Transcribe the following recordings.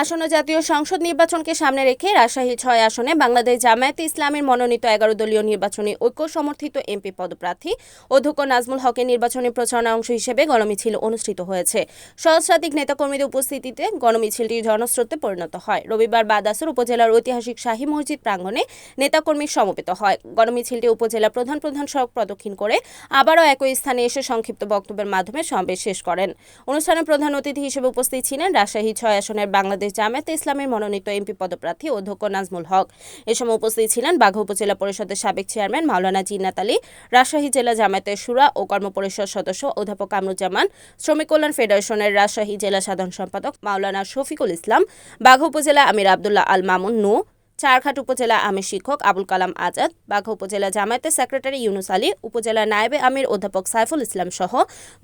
আসন্ন জাতীয় সংসদ নির্বাচনকে সামনে রেখে রাজশাহী ছয় আসনে বাংলাদেশ জামায়াতে ইসলামের মনোনীত এগারো দলীয় নির্বাচনী ঐক্য সমর্থিত এমপি পদপ্রার্থী অধ্যক্ষ নাজমুল হকের নির্বাচনী প্রচারণা অংশ হিসেবে গণমিছিল অনুষ্ঠিত হয়েছে। সহস্রাধিক নেতাকর্মীদের উপস্থিতিতে গণমিছিলটি জনস্রোতে পরিণত হয়। রবিবার বাদাসুর উপজেলার ঐতিহাসিক শাহী মসজিদ প্রাঙ্গণে নেতাকর্মী সমবেত হয়। গণমিছিলটি উপজেলা প্রধান প্রধান সড়ক প্রদক্ষিণ করে আবারও একই স্থানে এসে সংক্ষিপ্ত বক্তব্যের মাধ্যমে সমাবেশ শেষ করেন। অনুষ্ঠানে প্রধান অতিথি হিসেবে উপস্থিত ছিলেন রাজশাহী ছয় আসনের বাংলাদেশ জামায়াতে ইসলামের মনোনীত এমপি পদপ্রার্থী অধ্যক্ষ নাজমুল হক। এ সময় উপস্থিত ছিলেন বাঘা উপজেলা পরিষদের সাবেক চেয়ারম্যান মাওলানা জিন্নাত আলী, রাজশাহী জেলা জামায়াতের সুরা ও কর্মপরিষদ সদস্য অধ্যাপক কামরুজ্জামান, শ্রমিক কল্যাণ ফেডারেশনের রাজশাহী জেলা সাধারণ সম্পাদক মাওলানা শফিকুল ইসলাম, বাঘা উপজেলা আমির আবদুল্লাহ আল মামুন নু, চারঘাট উপজেলা আমির শিক্ষক আবুল কালাম আজাদ, বাঘা উপজেলা জামায়াতের সেক্রেটারি ইউনুস আলী, উপজেলা নায়েবে আমির অধ্যাপক সাইফুল ইসলাম সহ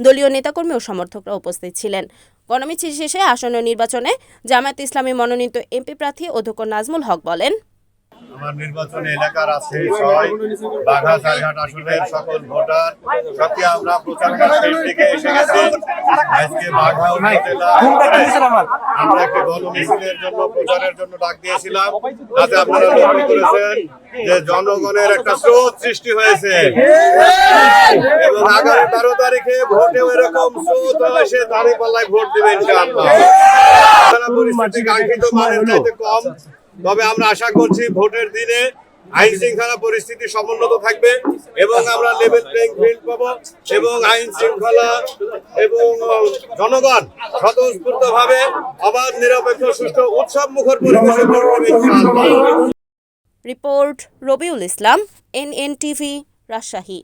দলীয় নেতাকর্মী ও সমর্থকরা উপস্থিত ছিলেন। গণমিছিল শেষে আসন্ন নির্বাচনে জামায়াত ইসলামী মনোনীত এমপি প্রার্থী অধ্যক্ষ নাজমুল হক বলেন আমার নির্বাচনী এলাকার আছে ছয় বাঘা চারঘাট আসনের সকল ভোটার সত্যি আমরা প্রচার দিকে এসে গেছি। আজকে বাঘা উপজেলা আমরা? একটা গণমিছিলের জন্য প্রচারের জন্য ডাক দিয়েছিলাম। তাতে আপনারা লক্ষ্য করেছেন যে জনগণের একটা স্রোত সৃষ্টি হয়েছে। এবং আগামী বারো তারিখে ভোটেও এরকম স্রোত হয় সে দাঁড়িয়ে পাল্লায় ভোট দেবে ইনশাআল্লাহ। পরিস্থিতি কাঙ্ক্ষিত মানের চাইতে কম। তবে আমরা আশা করছি ভোটের দিনে আইন শৃঙ্খলা পরিস্থিতি সমুন্নত থাকবে এবং আমরা লেভেল প্লেইং ফিল্ড পাবো এবং আইন শৃঙ্খলা এবং জনগণ স্বতঃস্ফূর্ত ভাবে অবাধ, নিরপেক্ষ, সুষ্ঠু, উৎসব মুখর পরিবেশে রিপোর্ট রবিউল ইসলাম, এনএনটিভি, রাজশাহী।